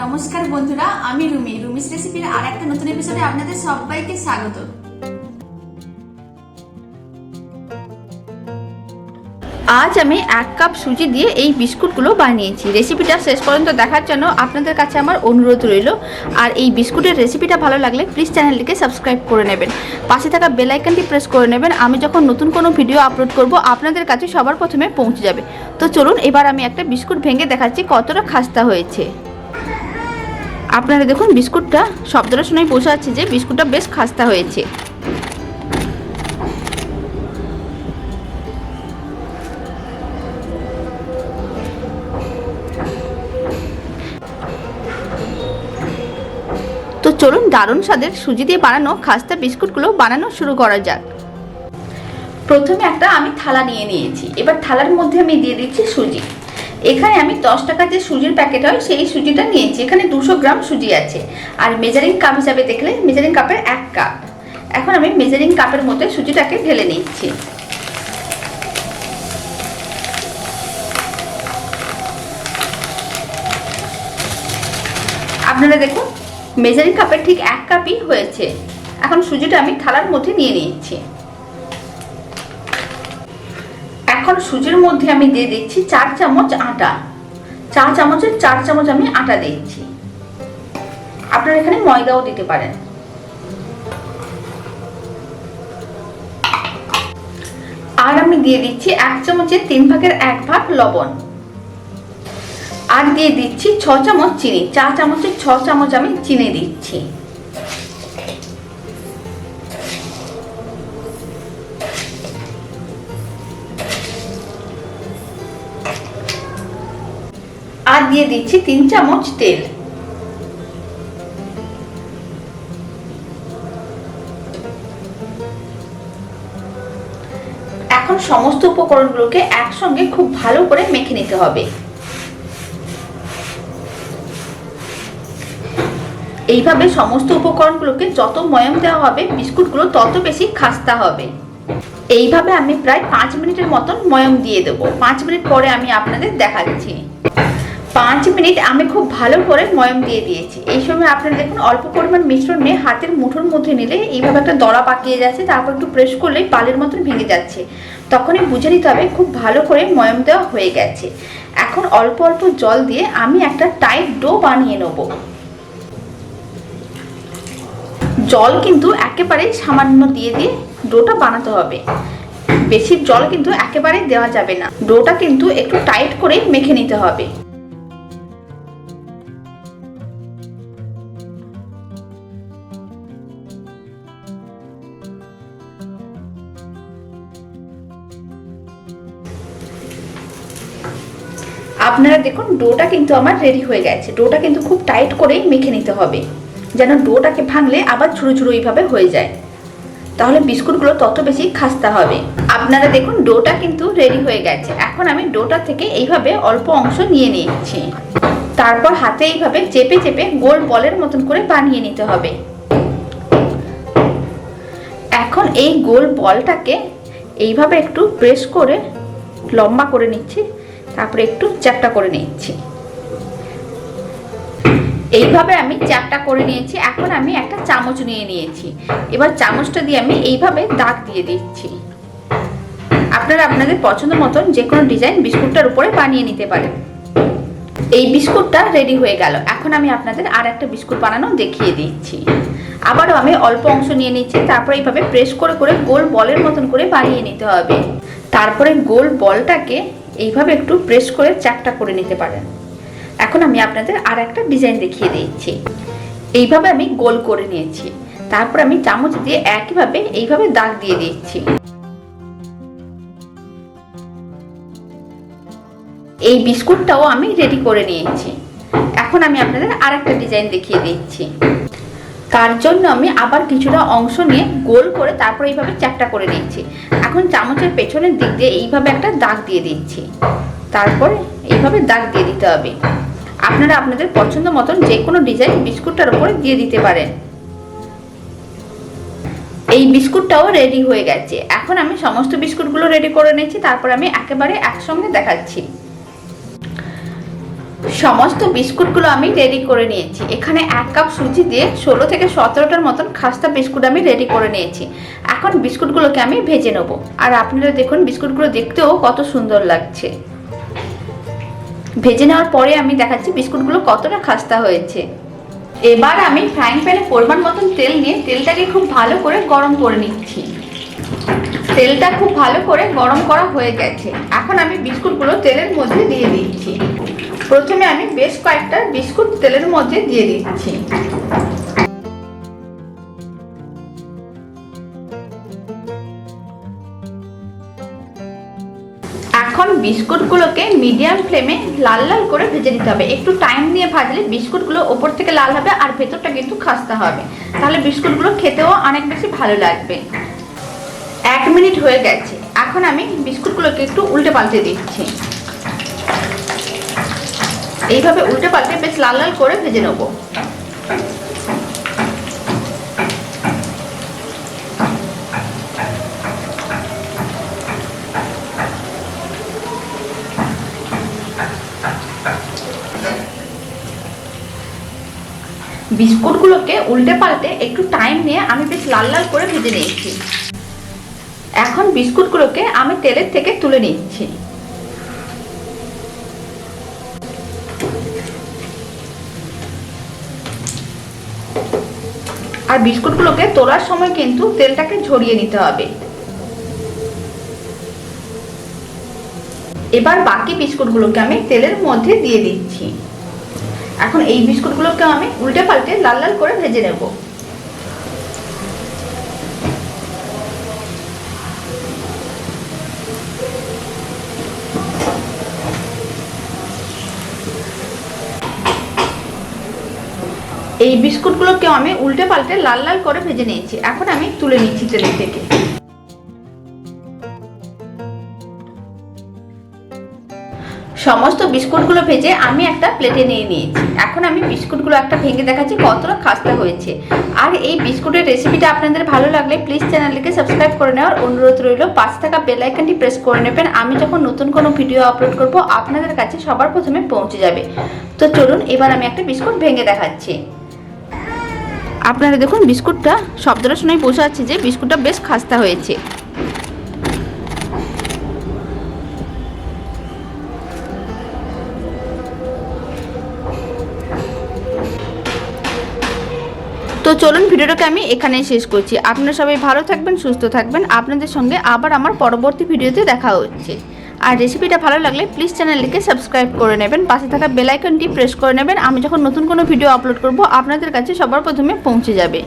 নমস্কার বন্ধুরা, আমি রুমি। রুমিস রেসিপির আর একটা নতুন এপিসোডে আপনাদের সবাইকে স্বাগত। আজ আমি এক কাপ সুজি দিয়ে এই বিস্কুটগুলো বানিয়েছি। রেসিপিটা শেষ পর্যন্ত দেখার জন্য আপনাদের কাছে আমার অনুরোধ রইল। আর এই বিস্কুটের রেসিপিটা ভালো লাগলে প্লিজ চ্যানেলটিকে সাবস্ক্রাইব করে নেবেন। পাশে থাকা বেল আইকনটি প্রেস করে নেবেন। আমি যখন নতুন কোনো ভিডিও আপলোড করব, আপনাদের কাছে সবার প্রথমে পৌঁছে যাবে। তো চলুন, এবার আমি একটা বিস্কুট ভেঙে দেখাচ্ছি কতটা খাস্তা হয়েছে। আপনারা দেখুন, বিস্কুটটা শব্দটা শুনেই বোঝা যাচ্ছে যে বিস্কুটটা বেশ খাস্তা হয়েছে। তো চলুন, দারুণ স্বাদের সুজি দিয়ে বানানো খাস্তা বিস্কুটগুলো বানানো শুরু করা যাক। প্রথমে একটা আমি থালা নিয়ে নিয়েছি। এবার থালার মধ্যে আমি দিয়ে দিচ্ছি সুজি। এখানে আমি দশ টাকার যে সুজির প্যাকেট হয়, সেই সুজিটা নিয়েছি। এখানে দুশো গ্রাম সুজি আছে। আর মেজারিং কাপ হিসাবে দেখলে মেজারিং কাপের এক কাপ এখন আমি মেজারিং কাপের মধ্যে সুজিটাকে ঢেলে নিচ্ছি। আপনারা দেখুন মেজারিং কাপের ঠিক এক কাপই হয়েছে। এখন সুজিটা আমি থালার মধ্যে নিয়ে নিচ্ছি। এখন সুজির মধ্যে আমি দিয়ে দিচ্ছি চার চামচ আটা। চা চামচের চার চামচ আমি আটা দিচ্ছি। আপনারা এখানে ময়দাও দিতে পারেন। আর আমি দিয়ে দিচ্ছি এক চামচের তিন ভাগের এক ভাগ লবণ। আর দিয়ে দিচ্ছি ছ চামচ চিনি। চা চামচের ছ চামচ আমি চিনি দিচ্ছি। দিয়ে দিচ্ছি তিন চামচ তেল। এখন সমস্ত উপকরণগুলোকে একসঙ্গে খুব ভালো করে মেখে নিতে হবে। এইভাবে সমস্ত উপকরণগুলোকে যত ময়ম দেওয়া হবে, বিস্কুটগুলো তত বেশি খাস্তা হবে। এইভাবে আমি প্রায় পাঁচ মিনিটের মতন ময়ম দিয়ে দেবো। পাঁচ মিনিট পরে আমি আপনাদের দেখাচ্ছি। পাঁচ মিনিট আমি খুব ভালো করে ময়ম দিয়ে দিয়েছি। এই সময় আপনারা দেখুন, অল্প পরিমাণ মিশ্রণ নিয়ে হাতের মুঠোর মধ্যে নিলে এইভাবে একটা দড়া পাকিয়ে যাচ্ছে, তারপর একটু প্রেস করলেই পালের মতন ভেঙে যাচ্ছে। তখনই বুঝে নিতে হবে, খুব ভালো করে ময়ম দেওয়া হয়ে গেছে। এখন অল্প অল্প জল দিয়ে আমি একটা টাইট ডো বানিয়ে নেব। জল কিন্তু একেবারেই সামান্য দিয়ে দিয়ে ডোটা বানাতে হবে। বেশি জল কিন্তু একেবারে দেওয়া যাবে না। ডোটা কিন্তু একটু টাইট করে মেখে নিতে হবে। আপনারা দেখুন, ডোটা কিন্তু আমার রেডি হয়ে গেছে। ডোটা কিন্তু খুব টাইট করেই মেখে নিতে হবে। যেন ডোটাকে ভাঙলে আবার ঝুড়ো ঝুড়ো এইভাবে হয়ে যায়। তাহলে বিস্কুটগুলো তত বেশি খাস্তা হবে। আপনারা দেখুন, ডোটা কিন্তু রেডি হয়ে গেছে। এখন আমি ডোটা থেকে এইভাবে অল্প অংশ নিয়ে নিচ্ছি। তারপর হাতে এইভাবে চেপে চেপে গোল বলের মতন করে বানিয়ে নিতে হবে। এখন এই গোল বলটাকে এইভাবে একটু প্রেস করে লম্বা করে নিচ্ছি। তারপরে একটু চ্যাপটা করে নিচ্ছি এইভাবে আমি চারটা করে নিয়েছি। এখন আমি একটা চামচ নিয়ে নিয়েছি। এবার চামচটা দিয়ে আমি এইভাবে দাগ দিয়ে দিচ্ছি। আপনারা আপনাদের পছন্দ মতন যে কোনো ডিজাইন বিস্কুটটার উপরে বানিয়ে নিতে পারেন। এই বিস্কুটটা রেডি হয়ে গেল। এখন আমি আপনাদের আর একটা বিস্কুট বানানো দেখিয়ে দিচ্ছি। আবারও আমি অল্প অংশ নিয়ে নিচ্ছি। তারপরে এইভাবে প্রেস করে করে গোল বলের মতন করে বানিয়ে নিতে হবে। তারপরে গোল বলটাকে এইভাবে একটু প্রেস করে চারটা করে নিতে পারেন। এখন আমি আপনাদের আর একটা ডিজাইন দেখিয়ে দিচ্ছি। এইভাবে আমি গোল করে নিয়েছি। তারপর আমি চামচ দিয়ে একইভাবে এইভাবে দাগ দিয়ে দিচ্ছি। এই বিস্কুটটাও আমি রেডি করে নিয়েছি। এখন আমি আপনাদের আর একটা ডিজাইন দেখিয়ে দিচ্ছি। তার জন্য আমি আবার কিছুটা অংশ নিয়ে গোল করে তারপর এইভাবে চ্যাপটা করে নিচ্ছি। এখন চামচের পেছনের দিক দিয়ে এইভাবে একটা দাগ দিয়ে দিচ্ছি। তারপরে এইভাবে দাগ দিয়ে দিতে হবে। আপনারা আপনাদের পছন্দ মতন যে কোনো ডিজাইন বিস্কুটটার উপরে দিয়ে দিতে পারেন। এই বিস্কুটটাও রেডি হয়ে গেছে। এখন আমি সমস্ত বিস্কুটগুলো রেডি করে নিয়েছি, তারপর আমি একেবারে একসঙ্গে দেখাচ্ছি। সমস্ত বিস্কুটগুলো আমি রেডি করে নিয়েছি। এখানে এক কাপ সুজি দিয়ে ষোলো থেকে সতেরোটার মতন খাস্তা বিস্কুট আমি রেডি করে নিয়েছি। এখন বিস্কুটগুলোকে আমি ভেজে নেব। আর আপনারা দেখুন বিস্কুটগুলো দেখতেও কত সুন্দর লাগছে। ভেজে নেওয়ার পরে আমি দেখাচ্ছি বিস্কুটগুলো কতটা খাস্তা হয়েছে। এবার আমি ফ্রাইং প্যানে পরিমাণ মতন তেল নিয়ে তেলটাকে খুব ভালো করে গরম করে নিচ্ছি। তেলটা খুব ভালো করে গরম করা হয়ে গেছে। এখন আমি বিস্কুটগুলো তেলের মধ্যে দিয়ে দিচ্ছি। প্রথমে আমি বেশ কয়েকটা বিস্কুট তেলের মধ্যে দিয়ে দিচ্ছি। এখন বিস্কুটগুলোকে মিডিয়াম ফ্লেমে লাল লাল করে ভেজে নিতে হবে। একটু টাইম দিয়ে ভাজলে বিস্কুটগুলো ওপর থেকে লাল হবে আর ভেতরটা কিন্তু খাস্তা হবে। তাহলে বিস্কুটগুলো খেতেও অনেক বেশি ভালো লাগবে। এক মিনিট হয়ে গেছে। এখন আমি বিস্কুটগুলোকে একটু উল্টে পাল্টে দিচ্ছি। এইভাবে উল্টে পাল্টে বেশ লাল লাল করে ভেজে নেব। বিস্কুটগুলোকে উল্টে পাল্টে একটু টাইম নিয়ে আমি বেশ লাল লাল করে ভেজে নিয়েছি। এখন বিস্কুটগুলোকে আমি তেলের থেকে তুলে নিচ্ছি। আর বিস্কুটগুলোকে তোলার সময় কিন্তু তেলটাকে ঝরিয়ে নিতে হবে। এবার বাকি বিস্কুটগুলোকে আমি তেলের মধ্যে দিয়ে দিচ্ছি। এখন এই বিস্কুটগুলোকে আমি উল্টে পাল্টে লাল লাল করে ভেজে নেব। এই বিস্কুটগুলোকে আমি উল্টে পাল্টে লাল লাল করে ভেজে নিয়েছি। এখন আমি তুলে নিচ্ছি তেলের থেকে। সমস্ত বিস্কুটগুলো ভেজে আমি একটা প্লেটে নিয়ে নিয়েছি। এখন আমি বিস্কুটগুলো একটা ভেঙে দেখাচ্ছি, কতটা খাস্তা হয়েছে। আর এই বিস্কুটের রেসিপিটা আপনাদের ভালো লাগলে প্লিজ চ্যানেলটিকে সাবস্ক্রাইব করে নেওয়ার অনুরোধ রইল। পাশে থাকা বেল আইকনটি প্রেস করে নেবেন। আমি যখন নতুন কোনো ভিডিও আপলোড করব, আপনাদের কাছে সবার প্রথমে পৌঁছে যাবে। তো চলুন, এবার আমি একটা বিস্কুট ভেঙে দেখাচ্ছি। আপনারা দেখুন, বিস্কুটটা শব্দটা শুনেই বোঝা যাচ্ছে যে বিস্কুটটা বেশ খাস্তা হয়েছে। তো চলুন ভিডিওটাকে আমি এখানেই শেষ করছি। আপনারা সবাই ভালো থাকবেন, সুস্থ থাকবেন। আপনাদের সঙ্গে আবার আমার পরবর্তী ভিডিওতে দেখা হচ্ছে। আর রেসিপিটা ভালো লাগলে প্লিজ চ্যানেলটিকে সাবস্ক্রাইব করে নেবেন, পাশে থাকা বেলাইকনটি প্রেস করে নেবেন। আমি যখন নতুন কোনো ভিডিও আপলোড করব, আপনাদের কাছে সবার প্রথমে পৌঁছে যাবে।